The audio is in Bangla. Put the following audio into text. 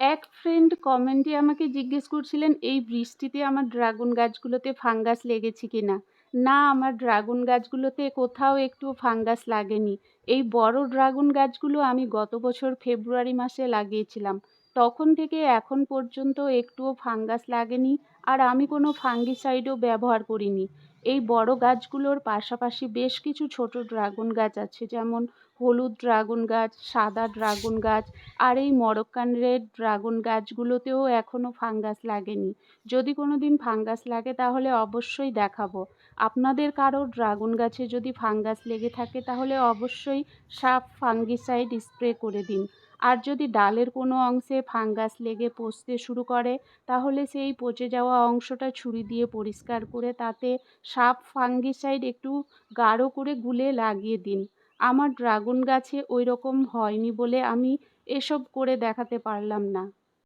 এক ফ্রেন্ড কমেন্টে আমাকে জিজ্ঞেস করছিলেন, এই বৃষ্টিতে আমার ড্রাগন গাছগুলোতে ফাঙ্গাস লেগেছে কি না না আমার ড্রাগন গাছগুলোতে কোথাও একটু ফাঙ্গাস লাগেনি। এই বড় ড্রাগন গাছগুলো আমি গত বছর ফেব্রুয়ারি মাসে লাগিয়েছিলাম। তখন থেকে এখন পর্যন্ত একটুও ফাঙ্গাস লাগেনি। আর আমি কোনো ফাঙ্গিসাইডও ব্যবহার করিনি। এই বড় গাছগুলোর পাশাপাশি বেশ কিছু ছোট ড্রাগন গাছ আছে, যেমন হলুদ ড্রাগন গাছ, সাদা ড্রাগন গাছ আর এই মরক্কান রেড ড্রাগন গাছগুলোতেও এখনও ফাঙ্গাস লাগেনি। যদি কোনো দিন ফাঙ্গাস লাগে তাহলে অবশ্যই দেখাবো। আপনাদের কারও ড্রাগন গাছে যদি ফাঙ্গাস লেগে থাকে তাহলে অবশ্যই সাপ ফাঙ্গিসাইড স্প্রে করে দিন। আর যদি ডালের কোনো অংশে ফাঙ্গাস লেগে পচতে শুরু করে তাহলে সেই পচে যাওয়া অংশটা ছুরি দিয়ে পরিষ্কার করে তাতে সাপ ফাঙ্গিসাইড একটু গাঢ় করে গুলে লাগিয়ে দিন। আমার ড্রাগন গাছে ওই রকম হয়নি বলে আমি এসব করে দেখাতে পারলাম না।